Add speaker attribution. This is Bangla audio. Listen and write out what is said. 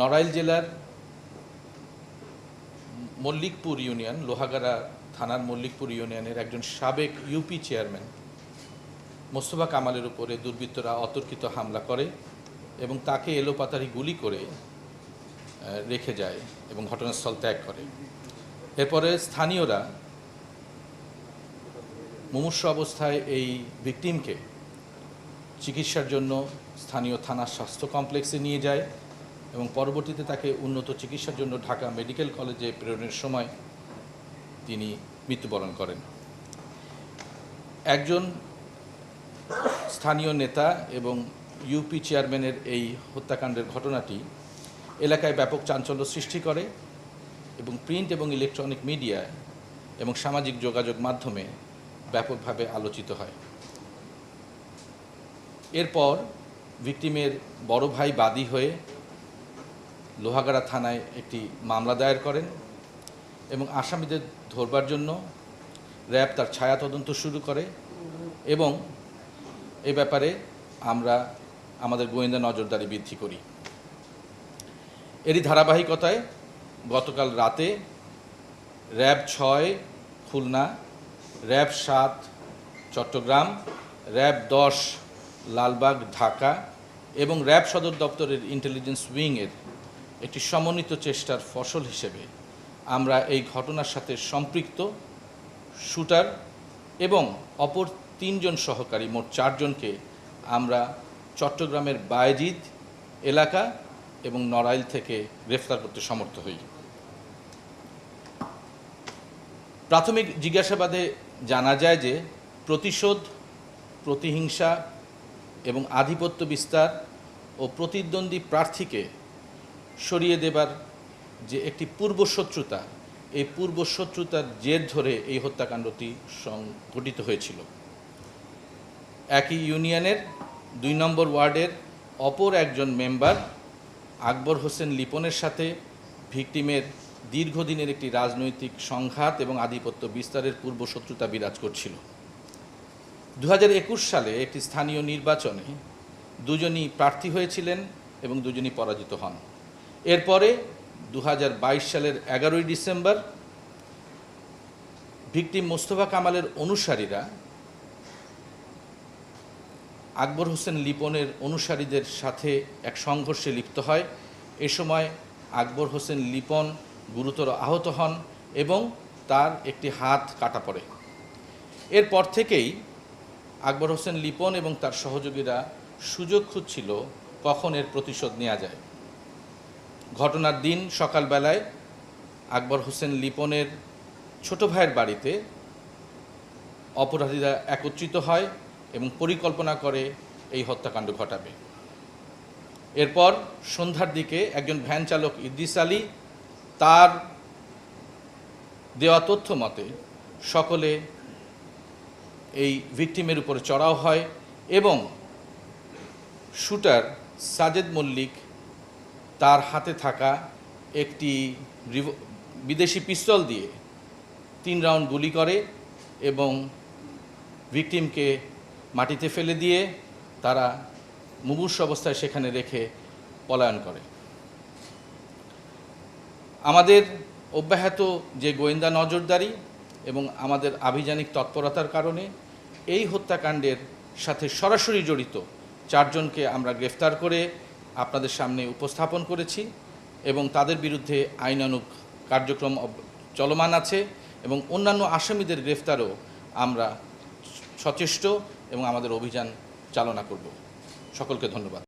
Speaker 1: নড়াইল জেলার মল্লিকপুর ইউনিয়ন, লোহাগাড়া থানার মল্লিকপুর ইউনিয়নের একজন সাবেক ইউপি চেয়ারম্যান মোস্তফা কামালের উপরে দুর্বৃত্তরা অতর্কিত হামলা করে এবং তাকে এলোপাতারি গুলি করে রেখে যায় এবং ঘটনাস্থল ত্যাগ করে। এরপরে স্থানীয়রা মুমূর্ষ অবস্থায় এই ভিকটিমকে চিকিৎসার জন্য স্থানীয় থানার স্বাস্থ্য কমপ্লেক্সে নিয়ে যায়। এবং পরবর্তীতে তাকে উন্নত চিকিৎসার জন্য ঢাকা মেডিকেল কলেজে প্রেরণের সময় তিনি মৃত্যুবরণ করেন। একজন স্থানীয় নেতা এবং ইউপি চেয়ারম্যানের এই হত্যাকাণ্ডের ঘটনাটি এলাকায় ব্যাপক চাঞ্চল্য সৃষ্টি করে এবং প্রিন্ট এবং ইলেকট্রনিক মিডিয়ায় এবং সামাজিক যোগাযোগ মাধ্যমে ব্যাপকভাবে আলোচিত হয়। এরপর ভিকটিমের বড় ভাই বাদী হয়ে লোহাগাড়া থানায় একটি মামলা দায়ের করেন এবং আসামিদের ধরবার জন্য র্যাব তার ছায়া তদন্ত শুরু করে এবং এ ব্যাপারে আমরা আমাদের গোয়েন্দা নজরদারি বৃদ্ধি করি। এরই ধারাবাহিকতায় গতকাল রাতে র্যাব ছয়, খুলনা, র্যাব সাত, চট্টগ্রাম, র্যাব দশ, লালবাগ, ঢাকা এবং র্যাব সদর দপ্তরের ইন্টেলিজেন্স উইংয়ের একটি সমন্বিত চেষ্টার ফসল হিসেবে আমরা এই ঘটনার সাথে সম্পৃক্ত, শুটার এবং অপর তিনজন সহকারী, মোট চারজনকে আমরা চট্টগ্রামের বায়জিদ এলাকা এবং নড়াইল থেকে গ্রেফতার করতে সমর্থ হই। প্রাথমিক জিজ্ঞাসাবাদে জানা যায় যে প্রতিশোধ, প্রতিহিংসা এবং আধিপত্য বিস্তার ও প্রতিদ্বন্দ্বী প্রার্থীকে সরিয়ে দেবার যে একটি পূর্বশত্রুতা, এই পূর্বশত্রুতার জের ধরে এই হত্যাকাণ্ডটি সংঘটিত হয়েছিল। একই ইউনিয়নের দুই নম্বর ওয়ার্ডের অপর একজন মেম্বার আকবর হোসেন লিপনের সাথে ভিকটিমের দীর্ঘদিনের একটি রাজনৈতিক সংঘাত এবং আধিপত্য বিস্তারের পূর্বশত্রুতা বিরাজ করছিল। দু হাজার একুশ সালে একটি স্থানীয় নির্বাচনে দুজনই প্রার্থী হয়েছিলেন এবং দুজনই পরাজিত হন। এরপরে দু হাজার বাইশ সালের এগারোই ডিসেম্বর, ভিকটিম মোস্তফা কামালের অনুসারীরা আকবর হোসেন লিপনের অনুসারীদের সাথে এক সংঘর্ষে লিপ্ত হয়। এ সময় আকবর হোসেন লিপন গুরুতর আহত হন এবং তার একটি হাত কাটা পড়ে। এরপর থেকেই আকবর হোসেন লিপন এবং তার সহযোগীরা সুযোগ খুঁজছিল কখন এর প্রতিশোধ নেওয়া যায়। ঘটনার দিন সকালবেলায় আকবর হোসেন লিপনের ছোট ভাইয়ের বাড়িতে অপরাধীরা একত্রিত হয় এবং পরিকল্পনা করে এই হত্যাকাণ্ড ঘটাবে। এরপর সন্ধ্যার দিকে একজন ভ্যান চালক ইদ্রিস আলী তার দেওয়া তথ্য মতে সকলে এই ভিকটিমের উপরে চড়াও হয় এবং শুটার সাজেদ মল্লিক তার হাতে থাকা একটি বিদেশি পিস্তল দিয়ে তিন রাউন্ড গুলি করে এবং ভিকটিমকে মাটিতে ফেলে দিয়ে তারা মুমূর্ষ অবস্থায় সেখানে রেখে পলায়ন করে। আমাদের অব্যাহত যে গোয়েন্দা নজরদারি এবং আমাদের আভিযানিক তৎপরতার কারণে এই হত্যাকাণ্ডের সাথে সরাসরি জড়িত চারজনকে আমরা গ্রেফতার করে আপনাদের সামনে উপস্থাপন করেছি এবং তাদের বিরুদ্ধে আইনানুক কার্যক্রম চলমান আছে এবং অন্যান্য আসামিদের গ্রেফতারও আমরা সচেষ্ট এবং আমাদের অভিযান চালনা করব। সকলকে ধন্যবাদ।